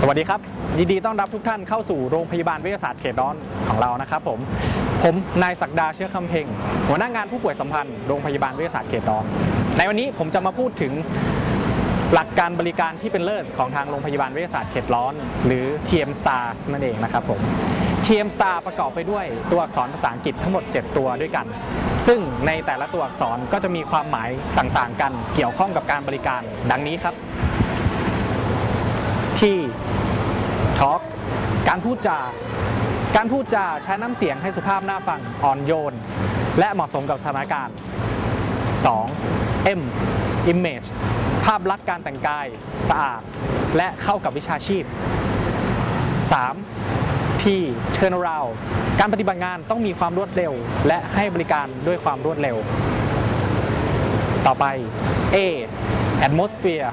สวัสดีครับ ยินดีต้อนรับทุกท่านเข้าสู่โรงพยาบาลวิทยาศาสตร์เขตร้อนของเรานะครับผม ผมนายศักดาเชื้อคำเพ็งหัวหน้างานผู้ป่วยสัมพันธ์โรงพยาบาลวิทยาศาสตร์เขตร้อน ในวันนี้ผมจะมาพูดถึงหลักการบริการที่เป็นเลิศของทางโรงพยาบาลวิทยาศาสตร์เขตร้อน หรือ TM Star นั่นเองนะครับผม TM Star ประกอบไปด้วยตัวอักษรภาษาอังกฤษทั้งหมด 7 ตัวด้วยกัน ซึ่งในแต่ละตัวอักษรก็จะมีความหมายต่างๆ กันเกี่ยวข้องกับการบริการ ดังนี้ครับ ที่ Talk การพูดจาการพูดจาใช้น้ำเสียงให้สุภาพน่าฟังอ่อนโยน และเหมาะสมกับสถานการณ์ 2. M Image ภาพลักษณ์การแต่งกายสะอาด และเข้ากับวิชาชีพ 3. T Turnaround การปฏิบัติงานต้องมีความรวดเร็ว และให้บริการด้วยความรวดเร็ว ต่อไป A Atmosphere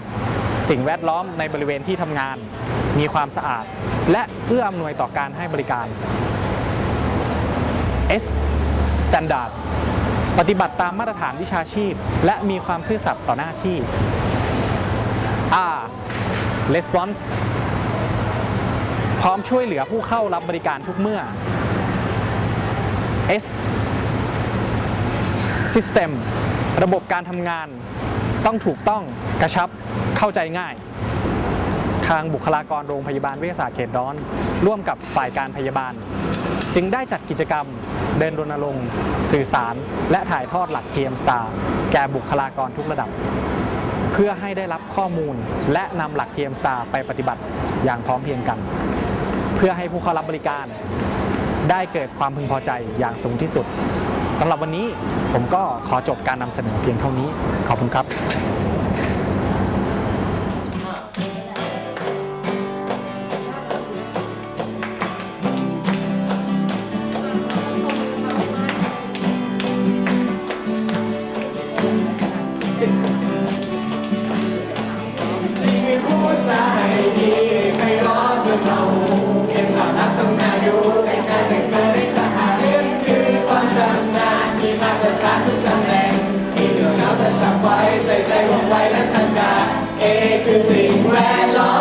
สิ่งแวดล้อมในบริเวณที่ทำงาน มีความสะอาด และเอื้ออำนวยต่อการให้บริการ S Standard ปฏิบัติตามมาตรฐานวิชาชีพ และมีความซื่อสัตย์ต่อหน้าที่ R Response พร้อมช่วยเหลือผู้เข้ารับบริการทุกเมื่อ S System ระบบการทำงาน ต้องถูกต้องกระชับเข้าใจง่าย ทางบุคลากรโรงพยาบาลวิทยาศาสตร์เขตร้อน ร่วมกับฝ่ายการพยาบาล จึงได้จัดกิจกรรมเดินรณรงค์สื่อสาร และถ่ายทอดหลัก TM Star แก่บุคลากรทุกระดับ เพื่อให้ได้รับข้อมูล และนำหลัก TM Star ไปปฏิบัติอย่างพร้อมเพรียงกัน เพื่อให้ผู้เข้ารับบริการได้เกิดความพึงพอใจอย่างสูงที่สุด สำหรับวันนี้ผมก็ขอจบการนำเสนอเพียงเท่านี้ ขอบคุณครับ ใส่ใ